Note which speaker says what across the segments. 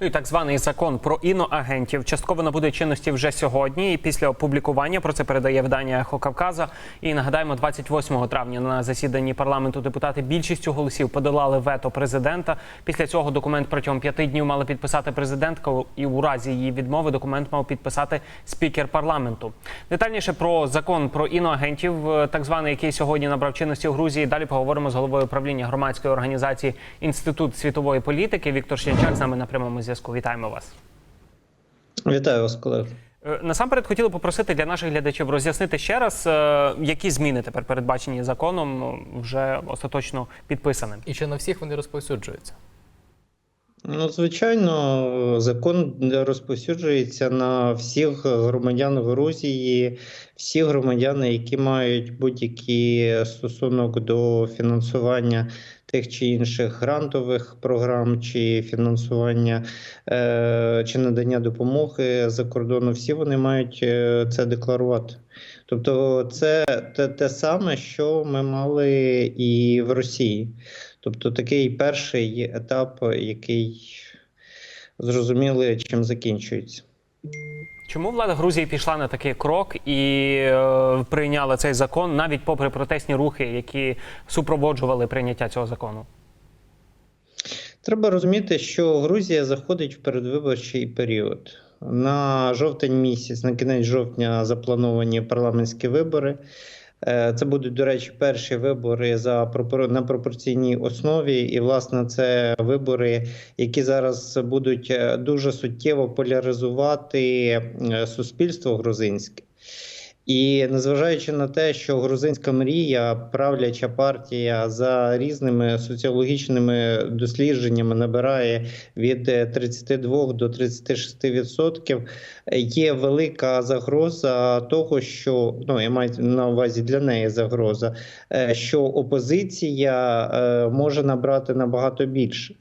Speaker 1: Ну і так званий закон про іноагентів частково набуде чинності вже сьогодні. І після опублікування про це передає видання «Ехо Кавказа. І нагадаємо, 28 травня на засіданні парламенту депутати більшістю голосів подолали вето президента. Після цього документ протягом п'яти днів мала підписати президентка. І у разі її відмови документ мав підписати спікер парламенту. Детальніше про закон про іноагентів, е, так званий, який сьогодні набрав чинності у Грузії. Далі поговоримо з головою правління громадської організації Інститут світової політики. Віктор Щенчак з нами на прямому зв'язку. Вітаємо вас.
Speaker 2: Вітаю вас, колеги.
Speaker 1: Е, Насамперед хотіли попросити для наших глядачів роз'яснити ще раз, е, які зміни тепер передбачені законом е, вже остаточно підписаним.
Speaker 3: І чи на всіх вони розповсюджуються?
Speaker 2: Ну, звичайно, закон розповсюджується на всіх громадян Грузії, всі громадяни, які мають будь-який стосунок до фінансування тих чи інших грантових програм, чи фінансування е, чи надання допомоги за кордону, всі вони мають е, це декларувати. Тобто, це те, те саме, що ми мали і в Росії. Тобто такий перший етап, який зрозуміли, чим закінчується.
Speaker 1: Чому влада Грузії пішла на такий крок і е, прийняла цей закон навіть попри протестні рухи, які супроводжували прийняття цього закону?
Speaker 2: Треба розуміти, що Грузія заходить в передвиборчий період. На жовтень місяць, на кінець жовтня, заплановані парламентські вибори. Е, Це будуть, до речі, перші вибори за на пропорційній основі, і власне це вибори, які зараз будуть е, дуже суттєво поляризувати е, суспільство грузинське. І незважаючи на те, що грузинська мрія, правляча партія за різними соціологічними дослідженнями набирає від е, 32 до 36 відсотків, є велика загроза того, що ну я маю на увазі для неї загроза, е, що опозиція е, може набрати набагато більше.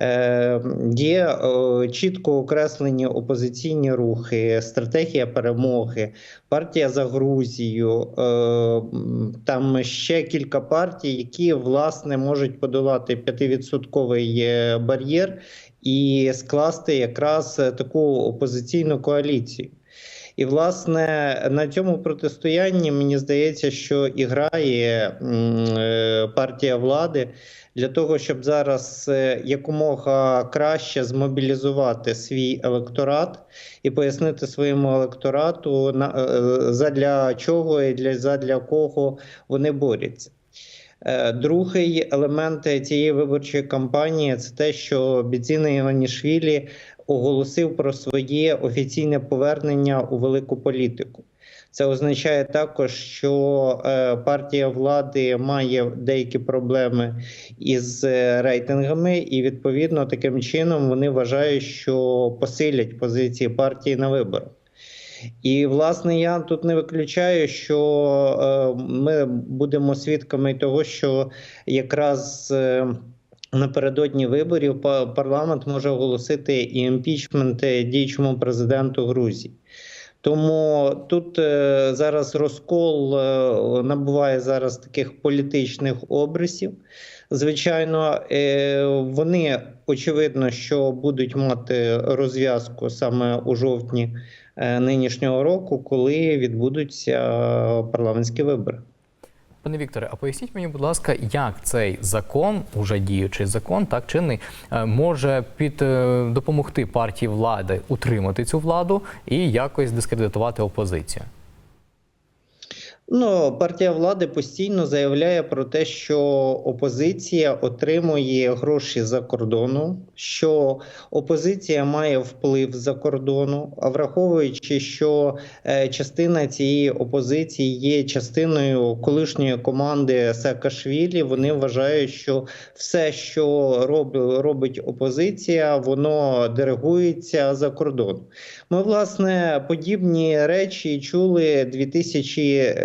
Speaker 2: Е, Є е, чітко окреслені опозиційні рухи, стратегія перемоги, партія за Грузію. е, Там ще кілька партій, які власне можуть подолати 5-відсотковий е, бар'єр і скласти якраз таку опозиційну коаліцію. І, власне, на цьому протистоянні мені здається, що і грає е, партія влади для того, щоб зараз е, якомога краще змобілізувати свій електорат і пояснити своєму електорату на е, задля чого і для задля кого вони борються. Другий елемент цієї виборчої кампанії це те, що Біціна Іванішвілі оголосив про своє офіційне повернення у велику політику. Це означає також, що е, партія влади має деякі проблеми із е, рейтингами, і відповідно таким чином вони вважають, що посилять позиції партії на виборах. І власне я тут не виключаю, що е, ми будемо свідками того, що якраз напередодні виборів парламент може оголосити і імпічмент діючому президенту Грузії. Тому тут е, зараз розкол е, набуває зараз таких політичних обрисів. Звичайно, е, вони очевидно, що будуть мати розв'язку саме у жовтні е, нинішнього року, коли відбудуться е, парламентські вибори.
Speaker 3: Пане Вікторе, а поясніть мені, будь ласка, як цей закон, уже діючий закон, так чинний, е, може під е, допомогти партії влади утримати цю владу і якось дискредитувати опозицію?
Speaker 2: Ну, партія влади постійно заявляє про те, що опозиція отримує гроші за кордону, що опозиція має вплив за кордону. А враховуючи, що е, частина цієї опозиції є частиною колишньої команди Саакашвілі, вони вважають, що все, що роб- робить опозиція, воно диригується за кордон. Ми, власне, подібні речі чули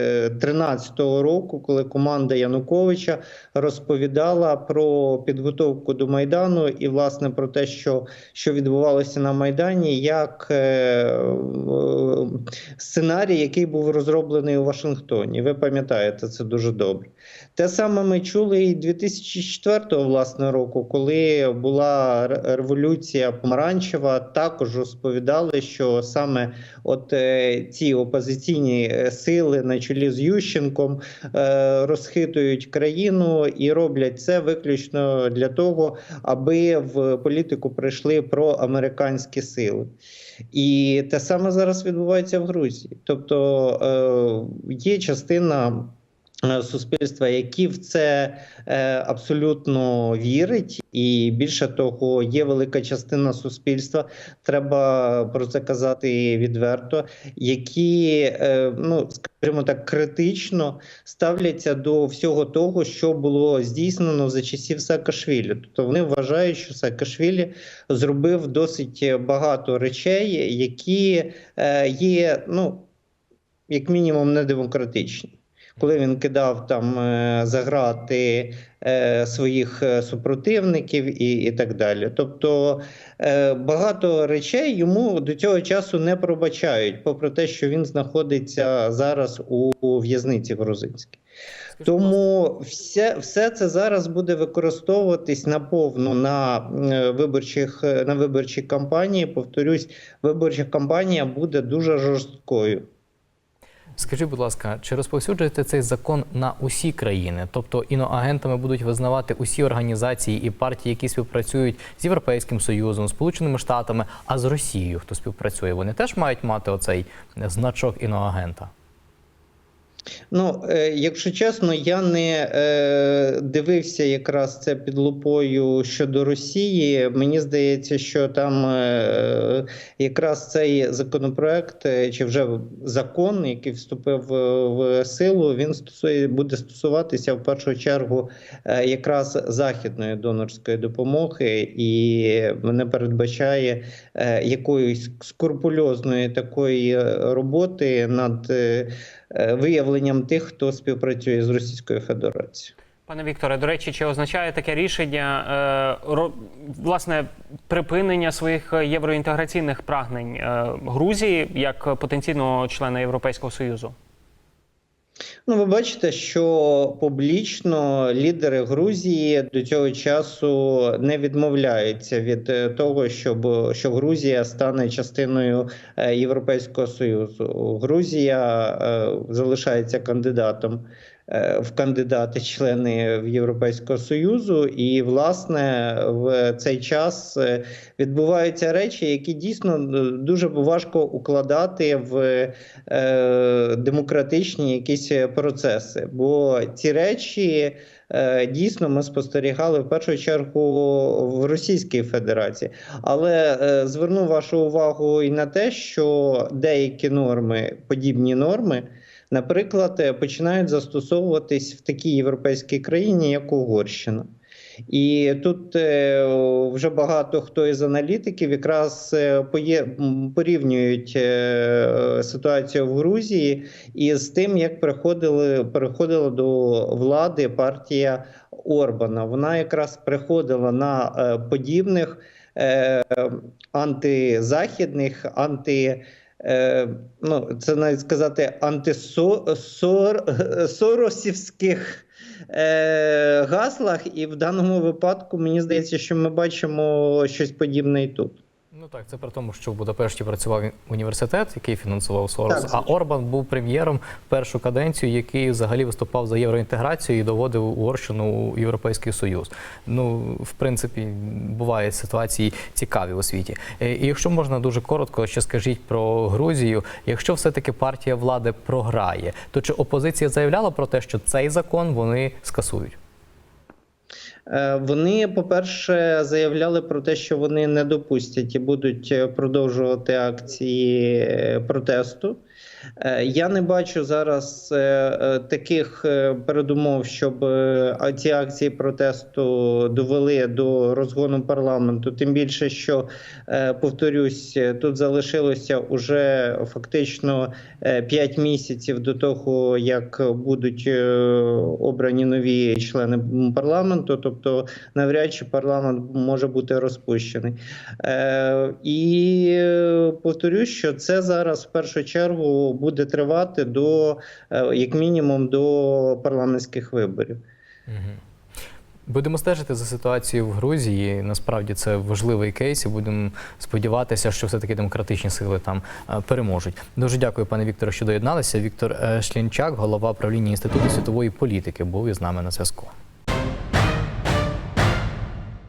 Speaker 2: 2013 року, коли команда Януковича розповідала про підготовку до Майдану і, власне, про те, що, що відбувалося на Майдані, як е, е, сценарій, який був розроблений у Вашингтоні. Ви пам'ятаєте це дуже добре. Те саме ми чули і 2004 власне року, коли була революція помаранчева, також розповідали, що саме от е, ці опозиційні е, сили на чолі з Ющенком е, розхитують країну і роблять це виключно для того, аби в політику прийшли проамериканські сили. І те саме зараз відбувається в Грузії. Тобто є частина суспільства, які в це е, абсолютно вірить, і більше того, є велика частина суспільства, треба про це казати відверто, які, е, ну скажімо так, критично ставляться до всього того, що було здійснено за часів Саакашвілі. Тобто вони вважають, що Саакашвілі зробив досить багато речей, які е, є, ну як мінімум, недемократичні. Коли він кидав там е, за грати е, своїх е, супротивників і, і так далі. Тобто багато речей йому до цього часу не пробачають, попри те, що він знаходиться зараз у, в'язниці грузинській. Тому все, все це зараз буде використовуватись наповну на виборчих на виборчій кампанії. Повторюсь, виборча кампанія буде дуже жорсткою.
Speaker 3: Скажіть, будь ласка, чи розповсюджуєте цей закон на усі країни? Тобто іноагентами будуть визнавати усі організації і партії, які співпрацюють з Європейським Союзом, Сполученими Штатами, а з Росією, хто співпрацює, вони теж мають мати оцей значок іноагента?
Speaker 2: Ну, е, якщо чесно, я не е, дивився якраз це під лупою щодо Росії. Мені здається, що там е, якраз цей законопроект чи вже закон, який вступив в, силу, він буде стосуватися в першу чергу якраз західної донорської допомоги, і не передбачає якоїсь скрупульозної такої роботи над. Е, виявленням тих, хто співпрацює з Російською Федерацією.
Speaker 1: Пане Вікторе, до речі, чи означає таке рішення е, власне припинення своїх євроінтеграційних прагнень е, Грузії як потенційного члена Європейського союзу?
Speaker 2: Ну, ви бачите, що публічно лідери Грузії до цього часу не відмовляються від е, того, щоб що Грузія стане частиною е, Європейського союзу. Грузія е, залишається кандидатом в кандидати члени в Європейського союзу, і власне в цей час е, відбуваються речі, які дійсно е, дуже важко укладати в е, демократичні якісь процеси. Бо ці речі е, дійсно ми спостерігали в першу чергу в Російській Федерації. Але е, зверну вашу увагу і на те, що деякі норми, подібні норми. Наприклад, е, починають застосовуватись в такій європейській країні, як Угорщина. І тут е, вже багато хто із аналітиків якраз е, порівнюють ситуацію в Грузії із тим, як приходили, переходила до влади партія Орбана. Вона якраз приходила на подібних антизахідних, анти. Е, ну, це навіть сказати антисоросівських е, гаслах, і в даному випадку мені здається, що ми бачимо щось подібне і тут.
Speaker 3: Ну так, це при тому, що в Будапешті працював університет, який фінансував Сорос,
Speaker 2: Так,
Speaker 3: а. Орбан був прем'єром першу каденцію, який взагалі виступав за євроінтеграцію і доводив Угорщину у Європейський Союз. Ну, в принципі, бувають ситуації цікаві у світі. Е, І якщо можна дуже коротко, ще скажіть про Грузію. Якщо все-таки партія влади програє, то чи опозиція заявляла про те, що цей закон вони скасують?
Speaker 2: Е, Вони, по-перше, заявляли про те, що вони не допустять і будуть е, продовжувати акції е, протесту. Е, Я не бачу зараз е, е, таких передумов, щоб ці акції протесту довели до розгону парламенту. Тим більше, що повторюсь, тут залишилося уже фактично 5 місяців до того, як будуть обрані нові члени парламенту. Тобто, навряд чи парламент може бути розпущений. І повторюсь, що це зараз в першу чергу буде тривати до е, як мінімум до парламентських виборів.
Speaker 3: Будемо стежити за ситуацією в Грузії. Насправді це важливий кейс. і Будемо сподіватися, що все таки демократичні сили там е, переможуть. Дуже дякую, пане Вікторе, що доєдналися. Віктор е, Шлінчак, голова правління інституту світової політики, був із нами на зв'язку.